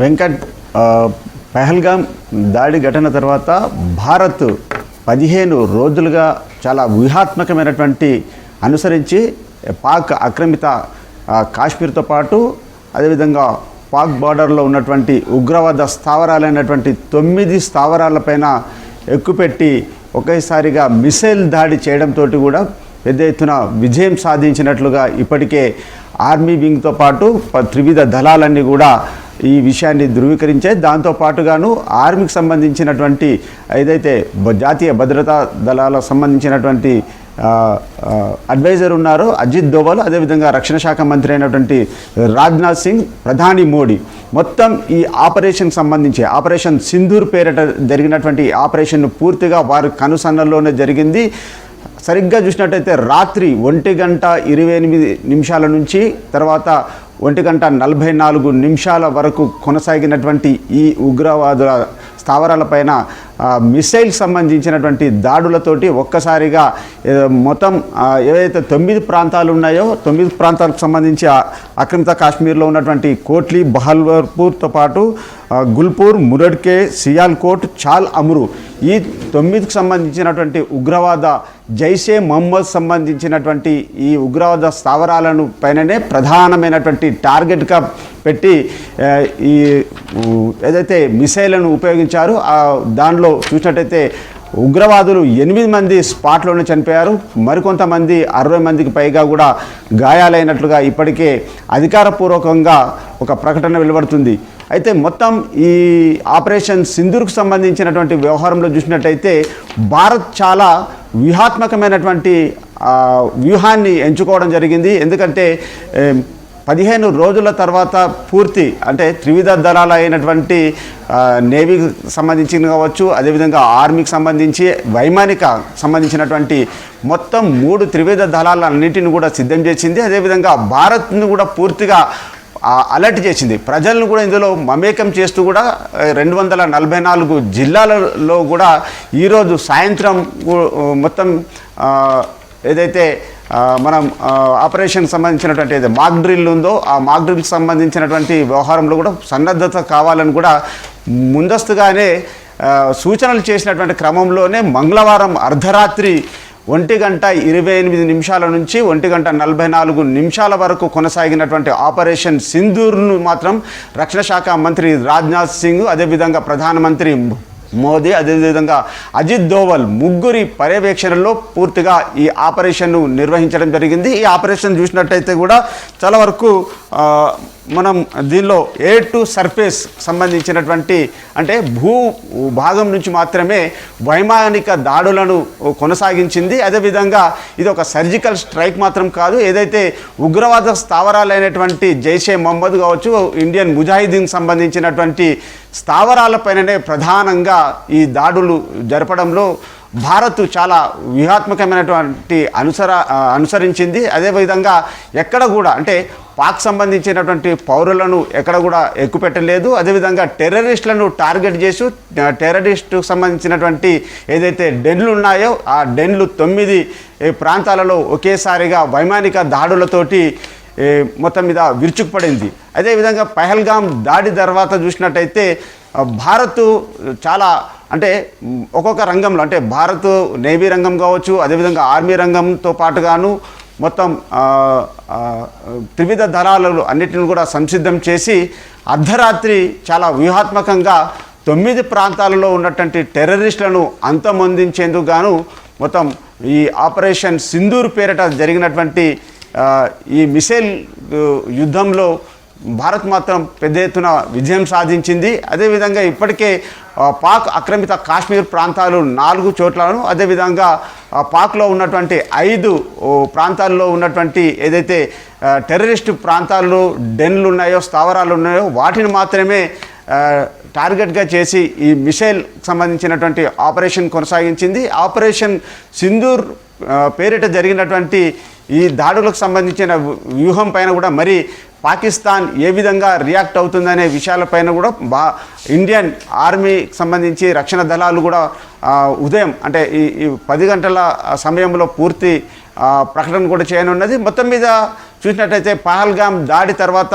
వెంకట్ పెహల్గాం దాడి ఘటన తర్వాత భారత్ పదిహేను రోజులుగా చాలా వ్యూహాత్మకమైనటువంటి అనుసరించి పాక్ ఆక్రమిత కాశ్మీర్తో పాటు అదేవిధంగా పాక్ బార్డర్లో ఉన్నటువంటి ఉగ్రవాద స్థావరాలైనటువంటి తొమ్మిది స్థావరాలపైన ఎక్కుపెట్టి ఒకేసారిగా మిసైల్ దాడి చేయడంతో కూడా పెద్ద ఎత్తున విజయం సాధించినట్లుగా ఇప్పటికే ఆర్మీ వింగ్తో పాటు ప- త్రివిధ దళాలన్నీ కూడా ఈ విషయాన్ని ధృవీకరించాయి దాంతో పాటుగాను ఆర్మీకి సంబంధించినటువంటి ఏదైతే జాతీయ భద్రతా దళాలకు సంబంధించినటువంటి అడ్వైజర్ ఉన్నారు అజిత్ దోవల్ అదేవిధంగా రక్షణ శాఖ మంత్రి అయినటువంటి రాజ్నాథ్ సింగ్ ప్రధాని మోడీ. మొత్తం ఈ ఆపరేషన్ సంబంధించి ఆపరేషన్ సింధూర్ పేరిట జరిగినటువంటి ఆపరేషన్ పూర్తిగా వారి కనుసన్నల్లోనే జరిగింది. సరిగ్గా చూసినట్టయితే రాత్రి ఒంటి గంట ఇరవై ఎనిమిది నిమిషాల నుంచి తర్వాత ఒంటి గంట నలభై నాలుగు నిమిషాల వరకు కొనసాగినటువంటి ఈ ఉగ్రవాదుల స్థావరాలపైన మిసైల్ సంబంధించినటువంటి దాడులతోటి ఒక్కసారిగా మొత్తం ఏవైతే తొమ్మిది ప్రాంతాలు ఉన్నాయో తొమ్మిది ప్రాంతాలకు సంబంధించి అక్రమిత కాశ్మీర్లో ఉన్నటువంటి కోట్లీ బహల్వర్పూర్తో పాటు గుల్పూర్ మురడ్కే సియాల్కోట్ చాల్ అమురు ఈ తొమ్మిదికి సంబంధించినటువంటి ఉగ్రవాద జైషే మహమ్మద్ సంబంధించినటువంటి ఈ ఉగ్రవాద స్థావరాలను పైననే ప్రధానమైనటువంటి టార్గెట్గా పెట్టి ఈ ఏదైతే మిసైళ్ళను ఉపయోగించారు ఆ దానిలో చూసినట్టయితే ఉగ్రవాదులు ఎనిమిది మంది స్పాట్లోనే చనిపోయారు. మరికొంతమంది అరవై మందికి పైగా కూడా గాయాలైనట్లుగా ఇప్పటికే అధికారపూర్వకంగా ఒక ప్రకటన వెలువడుతుంది. అయితే మొత్తం ఈ ఆపరేషన్ సింధూర్కు సంబంధించినటువంటి వ్యవహారంలో చూసినట్టయితే భారత్ చాలా వ్యూహాత్మకమైనటువంటి వ్యూహాన్ని ఎంచుకోవడం జరిగింది. ఎందుకంటే పదిహేను రోజుల తర్వాత పూర్తి అంటే త్రివిధ దళాలు అయినటువంటి నేవీకి సంబంధించిన కావచ్చు అదేవిధంగా ఆర్మీకి సంబంధించి వైమానిక సంబంధించినటువంటి మొత్తం మూడు త్రివిధ దళాలన్నింటిని కూడా సిద్ధం చేసింది. అదేవిధంగా భారత్ను కూడా పూర్తిగా అలర్ట్ చేసింది. ప్రజలను కూడా ఇందులో మమేకం చేస్తూ కూడా రెండు వందల నలభై నాలుగు జిల్లాలలో కూడా ఈరోజు సాయంత్రం మొత్తం ఏదైతే మనం ఆపరేషన్ సంబంధించినటువంటి ఏదైతే మాక్ డ్రిల్ ఉందో ఆ మాక్ డ్రిల్కి సంబంధించినటువంటి వ్యవహారంలో కూడా సన్నద్ధత కావాలని కూడా ముందస్తుగానే సూచనలు చేసినటువంటి క్రమంలోనే మంగళవారం అర్ధరాత్రి ఒంటి గంట ఇరవై ఎనిమిది నిమిషాల నుంచి ఒంటి గంట నలభై నాలుగు నిమిషాల వరకు కొనసాగినటువంటి ఆపరేషన్ సింధూర్ను మాత్రం రక్షణ శాఖ మంత్రి రాజ్నాథ్ సింగ్ అదేవిధంగా ప్రధానమంత్రి మోదీ అదేవిధంగా అజిత్ దోవల్ ముగ్గురి పర్యవేక్షణలో పూర్తిగా ఈ ఆపరేషన్ను నిర్వహించడం జరిగింది. ఈ ఆపరేషన్ చూసినట్టయితే కూడా చాలా వరకు మనం దీనిలో ఎయిర్ టు సర్ఫేస్ సంబంధించినటువంటి అంటే భూ భాగం నుంచి మాత్రమే వైమానిక దాడులను కొనసాగించింది. అదేవిధంగా ఇది ఒక సర్జికల్ స్ట్రైక్ మాత్రం కాదు. ఏదైతే ఉగ్రవాద స్థావరాలైనటువంటి జైషే మహమ్మద్ కావచ్చు ఇండియన్ ముజాహిదీన్ సంబంధించినటువంటి స్థావరాలపైననే ప్రధానంగా ఈ దాడులు జరపడంలో భారత్ చాలా వ్యూహాత్మకమైనటువంటి అనుసర అనుసరించింది. అదేవిధంగా ఎక్కడ కూడా అంటే పాక్ సంబంధించినటువంటి పౌరులను ఎక్కడ కూడా ఎక్కుపెట్టలేదు. అదేవిధంగా టెర్రరిస్టులను టార్గెట్ చేసి టెర్రరిస్టుకు సంబంధించినటువంటి ఏదైతే డెన్లు ఉన్నాయో ఆ డెన్లు తొమ్మిది ప్రాంతాలలో ఒకేసారిగా వైమానిక దాడులతోటి మొత్తం మీద విరుచుకుపడింది. అదేవిధంగా పహల్గాం దాడి తర్వాత చూసినట్టయితే భారత్ చాలా అంటే ఒక్కొక్క రంగంలో అంటే భారత్ నేవీ రంగం కావచ్చు అదేవిధంగా ఆర్మీ రంగంతో పాటుగాను మొత్తం త్రివిధ దళాలలో అన్నిటిని కూడా సంసిద్ధం చేసి అర్ధరాత్రి చాలా వ్యూహాత్మకంగా తొమ్మిది ప్రాంతాలలో ఉన్నటువంటి టెర్రరిస్టులను అంతమొందించేందుకు గాను మొత్తం ఈ ఆపరేషన్ సింధూర్ పేరిట జరిగినటువంటి ఈ మిసైల్ యుద్ధంలో భారత్ మాత్రం పెద్ద ఎత్తున విజయం సాధించింది. అదేవిధంగా ఇప్పటికే పాక్ ఆక్రమిత కాశ్మీర్ ప్రాంతాలు నాలుగు చోట్లను అదేవిధంగా పాక్లో ఉన్నటువంటి ఐదు ప్రాంతాల్లో ఉన్నటువంటి ఏదైతే టెర్రరిస్ట్ ప్రాంతాల్లో డెన్లు ఉన్నాయో స్థావరాలు ఉన్నాయో వాటిని మాత్రమే టార్గెట్గా చేసి ఈ మిసైల్ సంబంధించినటువంటి ఆపరేషన్ కొనసాగించింది. ఆపరేషన్ సింధూర్ పేరిట జరిగినటువంటి ఈ దాడులకు సంబంధించిన వ్యూహం పైన కూడా మరి పాకిస్తాన్ ఏ విధంగా రియాక్ట్ అవుతుందనే విషయాలపైన కూడా బా ఇండియన్ ఆర్మీకి సంబంధించి రక్షణ దళాలు కూడా ఉదయం అంటే ఈ ఈ పది గంటల సమయంలో పూర్తి ప్రకటన కూడా చేయనున్నది. మొత్తం మీద చూసినట్టయితే పహల్గామ్ దాడి తర్వాత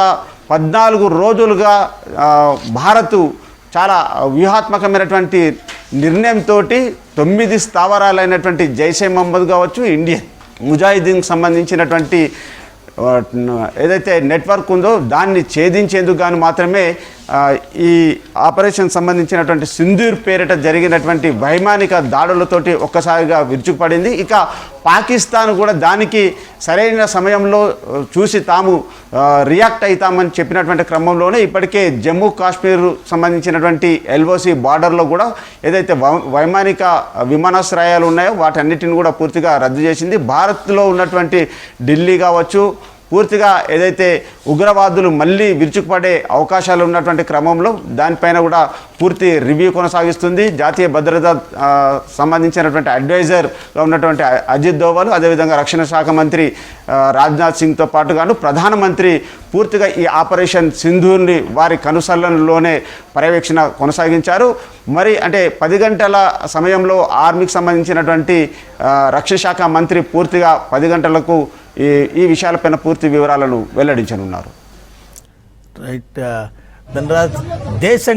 పద్నాలుగు రోజులుగా భారత్ చాలా వ్యూహాత్మకమైనటువంటి నిర్ణయంతో తొమ్మిది స్థావరాలైనటువంటి జైషే మహమ్మద్ కావచ్చు ఇండియన్. ముజాహిదీన్కి సంబంధించినటువంటి ఏదైతే నెట్వర్క్ ఉందో దాన్ని ఛేదించేందుకు గాను మాత్రమే ఈ ఆపరేషన్ సంబంధించినటువంటి సింధూర్ పేరిట జరిగినటువంటి వైమానిక దాడులతోటి ఒక్కసారిగా విరుచుకుపడింది. ఇక పాకిస్తాన్ కూడా దానికి సరైన సమయంలో చూసి తాము రియాక్ట్ అవుతామని చెప్పినటువంటి క్రమంలోనే ఇప్పటికే జమ్మూ కాశ్మీర్ సంబంధించినటువంటి ఎల్ఓసి బార్డర్లో కూడా ఏదైతే వైమానిక విమానాశ్రయాలు ఉన్నాయో వాటన్నిటిని కూడా పూర్తిగా రద్దు చేసింది. భారత్లో ఉన్నటువంటి ఢిల్లీ కావచ్చు పూర్తిగా ఏదైతే ఉగ్రవాదులు మళ్ళీ విరుచుకుపడే అవకాశాలు ఉన్నటువంటి క్రమంలో దానిపైన కూడా పూర్తి రివ్యూ కొనసాగిస్తుంది. జాతీయ భద్రత సంబంధించినటువంటి అడ్వైజర్గా ఉన్నటువంటి అజిత్ దోవల్ అదేవిధంగా రక్షణ శాఖ మంత్రి రాజ్నాథ్ సింగ్తో పాటుగాను ప్రధానమంత్రి పూర్తిగా ఈ ఆపరేషన్ సింధూర్ని వారి కనుసల్లలోనే పర్యవేక్షణ కొనసాగించారు. మరి అంటే పది గంటల సమయంలో ఆర్మీకి సంబంధించినటువంటి రక్షణ శాఖ మంత్రి పూర్తిగా పది గంటలకు ఈ ఈ విషయాలపైన పూర్తి వివరాలను వెల్లడించనున్నారు. రైట్ ధనరాజ్ uh, దేశం